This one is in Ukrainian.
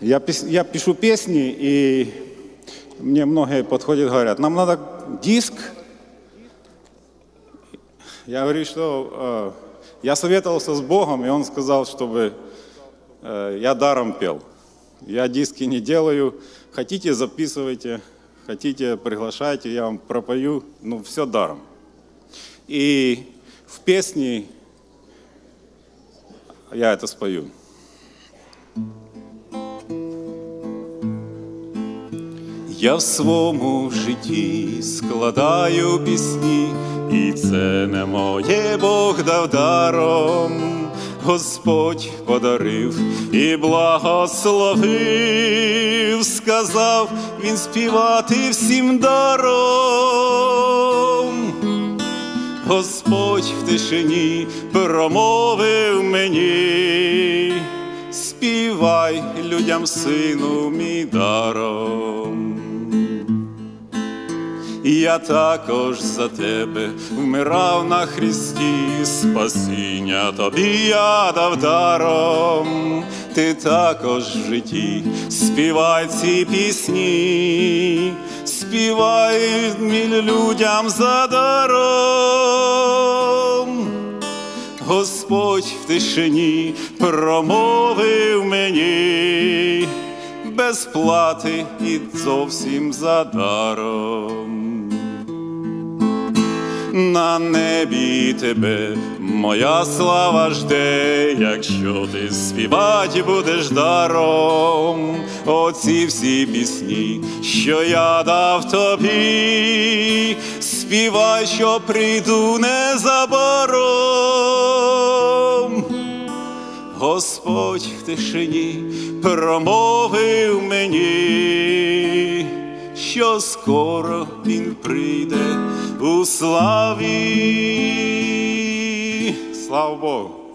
Я, я пишу песни, и мне многие подходят, говорят, нам надо диск. Я говорю, что э, я советовался с Богом, и Он сказал, чтобы э, я даром пел. Я диски не делаю. Хотите, записывайте. Хотите, приглашайте, я вам пропою. Ну, все даром. И в песне я это спою. Я в своєму житті складаю пісні, і це не моє Бог дав даром. Господь подарив і благословив, сказав він співати всім даром. Господь в тишині промовив мені, співай людям сину мій даром. Я також за тебе вмирав на хресті, спасіння тобі я дав даром, ти також в житті співай ці пісні, співай міль людям за даром. Господь в тишині промовив мені без плати і зовсім за даром. На небі тебе. Моя слава жде, якщо ти співати будеш даром, оці всі пісні, що я дав тобі, співай, що прийду незабаром. Господь в тишині промовив мені, що скоро він прийде у славі. Слава Богу!